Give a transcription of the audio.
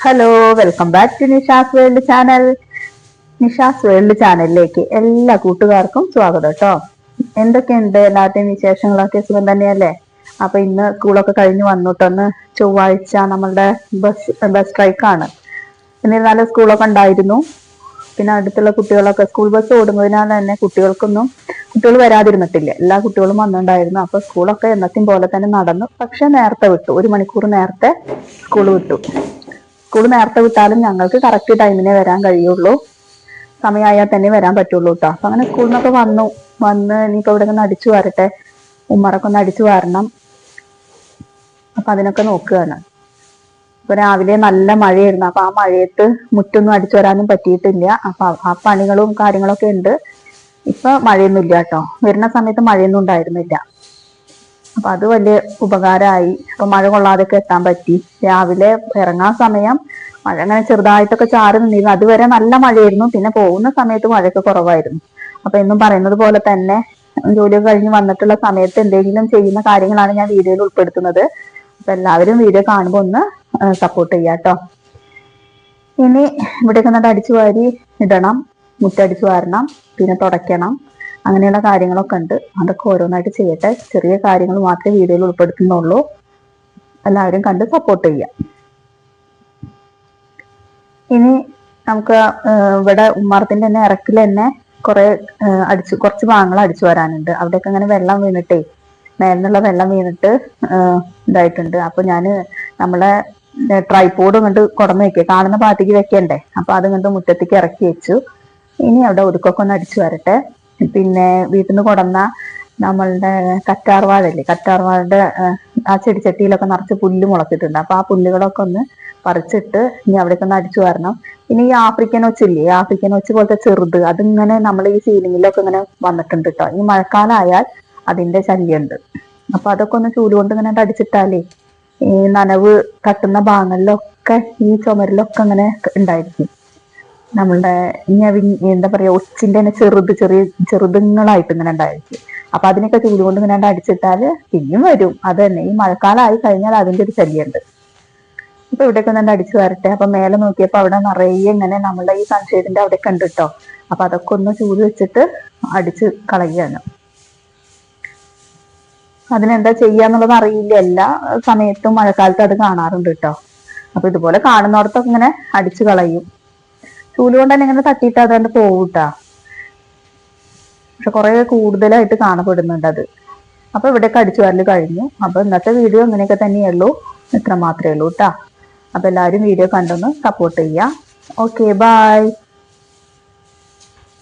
Hello welcome back to Nisha's world channel Nisha's world ചാനലിലേക്ക് എല്ലാ കൂട്ടുകാർക്കും സ്വാഗതം കേട്ടോ. എന്തൊക്കെയുണ്ട് എല്ലാവരുടെയും വിശേഷങ്ങളൊക്കെ? സുഖം തന്നെയല്ലേ? അപ്പൊ ഇന്ന് സ്കൂളൊക്കെ കഴിഞ്ഞ് വന്നിട്ടൊന്ന് ചൊവ്വാഴ്ച നമ്മളുടെ ബസ് ബസ് സ്ട്രൈക്കാണ് എന്നിരുന്നാലും സ്കൂളൊക്കെ ഉണ്ടായിരുന്നു. പിന്നെ അടുത്തുള്ള കുട്ടികളൊക്കെ സ്കൂൾ ബസ് ഓടുന്നതിനാൽ തന്നെ കുട്ടികൾക്കൊന്നും കുട്ടികൾ വരാതിരുന്നിട്ടില്ല. എല്ലാ കുട്ടികളും വന്നിട്ടുണ്ടായിരുന്നു. അപ്പൊ സ്കൂളൊക്കെ എന്നത്തെയും പോലെ തന്നെ നടന്നു. പക്ഷെ നേരത്തെ വിട്ടു. ഒരു മണിക്കൂർ നേരത്തെ സ്കൂൾ വിട്ടു. സ്കൂൾ നേരത്തെ വിട്ടാലും ഞങ്ങൾക്ക് കറക്റ്റ് ടൈമിനെ വരാൻ കഴിയുള്ളൂ. സമയമായാൽ തന്നെ വരാൻ പറ്റുള്ളൂ കേട്ടോ അപ്പൊ അങ്ങനെ സ്കൂളിൽ നിന്നൊക്കെ വന്നു. വന്ന് ഇനിയിപ്പോ ഇവിടെ ഒന്ന് അടിച്ചു വരട്ടെ. ഉമ്മറൊക്കെ ഒന്ന് അടിച്ചു വരണം. അപ്പൊ അതിനൊക്കെ നോക്കുകയാണ് ഇപ്പൊ രാവിലെ നല്ല മഴയായിരുന്നു. അപ്പൊ ആ മഴയത്ത് മുറ്റൊന്നും അടിച്ചു വരാനും പറ്റിയിട്ടില്ല. അപ്പൊ ആ- പണികളും കാര്യങ്ങളൊക്കെ ഉണ്ട്. ഇപ്പൊ മഴയൊന്നും ഇല്ല കേട്ടോ വരുന്ന സമയത്ത് മഴയൊന്നും ഉണ്ടായിരുന്നില്ല. അപ്പൊ അത് വലിയ ഉപകാരമായി അപ്പൊ മഴ കൊള്ളാതെയൊക്കെ എത്താൻ പറ്റി. രാവിലെ ഇറങ്ങാൻ സമയം മഴ അങ്ങനെ ചെറുതായിട്ടൊക്കെ ചാറി നിന്നിരുന്നു. അതുവരെ നല്ല മഴയായിരുന്നു. പിന്നെ പോകുന്ന സമയത്ത് മഴയൊക്കെ കുറവായിരുന്നു. അപ്പൊ എന്നും പറയുന്നത് പോലെ തന്നെ ജോലിയൊക്കെ കഴിഞ്ഞ് വന്നിട്ടുള്ള സമയത്ത് എന്തെങ്കിലും ചെയ്യുന്ന കാര്യങ്ങളാണ് ഞാൻ വീഡിയോയിൽ ഉൾപ്പെടുത്തുന്നത്. അപ്പൊ എല്ലാവരും വീഡിയോ കാണുമ്പോൾ ഒന്ന് സപ്പോർട്ട് ചെയ്യാം കേട്ടോ ഇനി ഇവിടെയൊക്കെ എന്നിട്ട് അടിച്ചു വാരി ഇടണം. മുറ്റടിച്ചു വാരണം പിന്നെ തുടയ്ക്കണം. അങ്ങനെയുള്ള കാര്യങ്ങളൊക്കെ ഉണ്ട്. അതൊക്കെ ഓരോന്നായിട്ട് ചെയ്യട്ടെ. ചെറിയ കാര്യങ്ങൾ മാത്രമേ വീഡിയോയിൽ ഉൾപ്പെടുത്തുന്നുള്ളൂ. എല്ലാവരും കണ്ട് സപ്പോർട്ട് ചെയ്യാം ഇനി നമുക്ക് ഇവിടെ ഉമ്മറത്തിന്റെ തന്നെ ഇറക്കിൽ തന്നെ കുറെ അടിച്ചു കുറച്ച് ഭാഗങ്ങൾ അടിച്ചു വരാനുണ്ട്. അവിടെയൊക്കെ അങ്ങനെ വെള്ളം വീണിട്ടേ മേലിന്നുള്ള വെള്ളം വീണിട്ട് ഇതായിട്ടുണ്ട്. അപ്പൊ ഞാൻ നമ്മളെ ട്രൈപോഡ് കണ്ട് കുടന്ന് വെക്കുക കാണുന്ന പാട്ടിക്ക് വെക്കണ്ടേ? അപ്പൊ അത് കണ്ട് മുറ്റത്തേക്ക് ഇറക്കി വെച്ചു. ഇനി അവിടെ ഒതുക്കൊക്കെ ഒന്ന് അടിച്ചു വരട്ടെ. പിന്നെ വീട്ടിൽ നിന്ന് കൊടന്ന നമ്മളുടെ കറ്റാർവാഴല്ലേ കറ്റാർവാഴയുടെ ആ, ചെടിച്ചട്ടിയിലൊക്കെ നിറച്ച് പുല്ല് മുളച്ചിട്ടുണ്ട്. അപ്പൊ ആ പുല്ലുകളൊക്കെ ഒന്ന് പറിച്ചിട്ട് ഇനി അവിടേക്ക് ഒന്ന് അടിച്ചു വരണം. ഇനി ഈ ആഫ്രിക്കൻ ഒച്ചില്ലേ ആഫ്രിക്കൻ ഒച്ച പോലത്തെ ചെറുത് അതിങ്ങനെ നമ്മൾ ഈ സീലിങ്ങിലൊക്കെ ഇങ്ങനെ വന്നിട്ടുണ്ട് കേട്ടോ ഈ മഴക്കാലമായാൽ അതിന്റെ ശല്യമുണ്ട് അപ്പൊ അതൊക്കെ ഒന്ന് ചൂൽ കൊണ്ട് ഇങ്ങനെ അടിച്ചിട്ടാലേ ഈ നനവ് തട്ടുന്ന ഭാഗങ്ങളിലൊക്കെ ഈ ചുമരിലൊക്കെ ഇങ്ങനെ ഉണ്ടായിരിക്കും. നമ്മളുടെ ഞവി എന്താ പറയാ ഒച്ചിന്റെ തന്നെ ചെറുത് ചെറിയ ചെറുതുങ്ങളായിട്ട് ഇങ്ങനെ ഉണ്ടായിരിക്കും. അപ്പൊ അതിനൊക്കെ ചൂൽ കൊണ്ട് ഇങ്ങനെ അടിച്ചിട്ടാൽ പിന്നെയും വരും. അത് തന്നെ. ഈ മഴക്കാലമായി കഴിഞ്ഞാൽ അതിന്റെ ഒരു ശല്യമുണ്ട്. അപ്പൊ ഇവിടെയൊക്കെ ഒന്ന് അടിച്ചു വരട്ടെ. അപ്പൊ മേലെ നോക്കിയപ്പോ അവിടെ നിറയെ ഇങ്ങനെ നമ്മളുടെ ഈ സൺഷെയ്ഡിന്റെ അവിടെ കണ്ടിട്ടോ അപ്പൊ അതൊക്കെ ഒന്ന് ചൂട് വെച്ചിട്ട് അടിച്ച് കളയുകയാണ്. അതിനെന്താ ചെയ്യാന്നുള്ളത് അറിയില്ല. എല്ലാ സമയത്തും മഴക്കാലത്ത് അത് കാണാറുണ്ട് കേട്ടോ അപ്പൊ ഇതുപോലെ കാണുന്നിടത്തൊക്കെ ഇങ്ങനെ അടിച്ചു കളയും. ചൂൽ കൊണ്ട് തന്നെ ഇങ്ങനെ തട്ടിയിട്ട് തന്നെ പോകൂട്ടാ പക്ഷെ കുറെ കൂടുതലായിട്ട് കാണപ്പെടുന്നുണ്ട് അത്. അപ്പൊ ഇവിടെയൊക്കെ അടിച്ചു വരൽ കഴിഞ്ഞു. അപ്പൊ ഇന്നത്തെ വീഡിയോ ഇങ്ങനെയൊക്കെ തന്നെയുള്ളൂ. ഇത്ര മാത്രമേ ഉള്ളൂ കേട്ടാ അപ്പൊ എല്ലാവരും വീഡിയോ കണ്ടൊന്ന് സപ്പോർട്ട് ചെയ്യാം. Okay bye